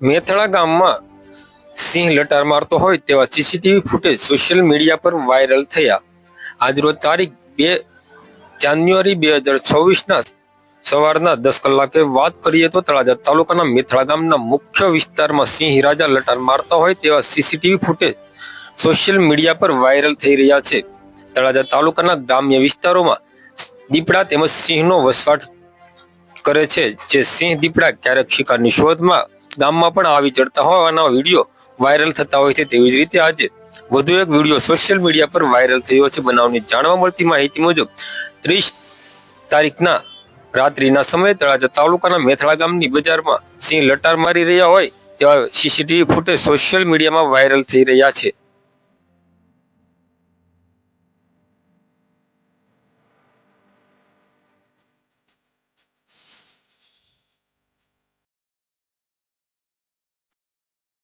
મેથળા ગામમાં સિંહ લટાર મારતો હોય તેવા સીસીટીવી ફૂટેજ સોશિયલ મીડિયા પર વાયરલ થયા. આજરોજ તારીખ બે જાન્યુઆરી બે હજાર છવ્વીસના સવારના દસ કલાકે વાત કરીએ તો તળાજા તાલુકાના મેથળા ગામના મુખ્ય વિસ્તારમાં સિંહ રાજા લટાર મારતા હોય તેવા સીસીટીવી ફૂટેજ સોશિયલ મીડિયા પર વાયરલ થઈ રહ્યા છે. તળાજા તાલુકાના ગ્રામ્ય વિસ્તારોમાં દીપડા તેમજ સિંહનો વસવાટ કરે છે. જે સિંહ દીપડા ક્યારેક શિકારની શોધમાં ગામમાં પણ આવી ચડતા હોવાના વીડિયો વાયરલ થતા હોય છે તેવી જ રીતે આજે વધુ એક વીડિયો સોશિયલ મીડિયા પર વાયરલ થયો છે. બનાવની જાણવા મળતી માહિતી મુજબ ત્રીસ તારીખના રાત્રિના સમયે તળાજા તાલુકાના મેથળા ગામની બજારમાં સિંહ લટાર મારી રહ્યા હોય તેવા સીસીટીવી ફૂટેજ સોશિયલ મીડિયામાં વાયરલ થઈ રહ્યા છે.